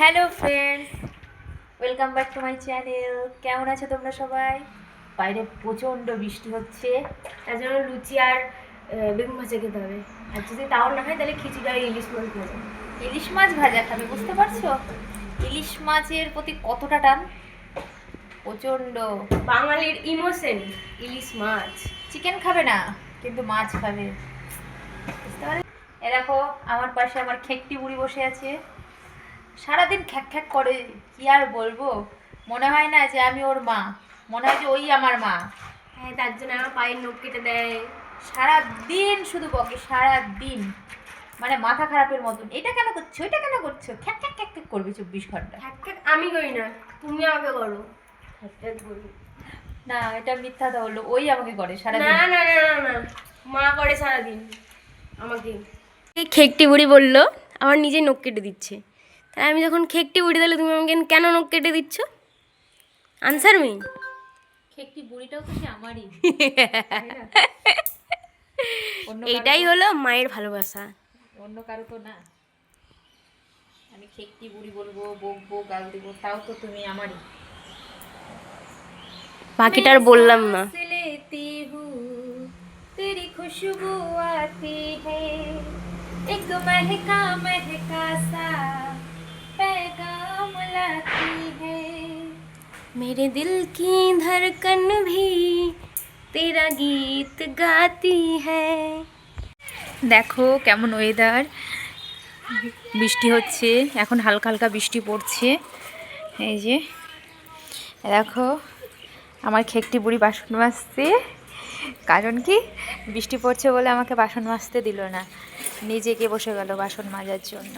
Hello friends welcome back to my channel কেমন আছো তোমরা সবাই? বাইরে প্রচণ্ড বৃষ্টি হচ্ছে। তার জন্য লুচি আর বেগুন ভাজা খেতে হবে। আর যদি তাও না হয় তাহলে খিচুড়ি আর ইলিশ মাছ ভাজা। ইলিশ মাছ ভাজা খাবে বুঝতে পারছ? ইলিশ মাছের প্রতি কতটা টান? প্রচণ্ড। বাঙালির ইমোশন ইলিশ মাছ। চিকেন খাবে না কিন্তু মাছ খাবে। বুঝতে পারলে? এ দেখো আমার পাশে আমার খেকটি বুড়ি বসে আছে। সারাদিন খ্যাক খ্যাক করে কি আর বলব? মনে হয় না যে আমি ওর মা। মনে হয় যে ওই আমার মা। হ্যাঁ তার জন্য আমার পায়ের নখ কেটে দেয়। সারা দিন শুধু বকে সারা দিন মানে মাথা খারাপের মতন। এটা কেন করছ? এটা কেন করছ? খ্যাক খ্যাক খ্যাক খ্যাক করবে চব্বিশ ঘণ্টা। খ্যাক ঠ্যাক আমি করি না। তুমি আমাকে করো। না এটা মিথ্যা তো হলো ওই আমাকে করে সারা না না না না না। মা করে সারাদিন। আমাকে। এই খেকটি বুড়ি বলল আমার নিজে নখ কেটে দিচ্ছে। তাই আমি যখন খেকটি বুড়ি দিলে তুমি আমাকে কেন নখ কেটে দিচ্ছ আনসার মি খেকটি বুড়িটাও তো সে আমারই অন্য কারো এইটাই হলো মায়ের ভালোবাসা তো- অন্য কারো তো না আমি খেকটি বুড়ি বলবো বকবো গাল দেবো তাও তো তুমি আমারই বাকিটা আর বললাম না सांस लेती हूँ तेरी खुशबू आती है एक महका महका सा पैगाम लाती है मेरे दिल की धड़कन भी तेरा गीत गाती है দেখো কেমন ওয়েদার বৃষ্টি হচ্ছে এখন হালকা হালকা বৃষ্টি পড়ছে এই যে দেখো আমার খেকটি বুড়ি বাসন মাজছে কারণ কি বৃষ্টি পড়ছে বলে আমাকে বাসন মাজতে দিল না নিজেকে বসে গেল বাসন মাজার জন্য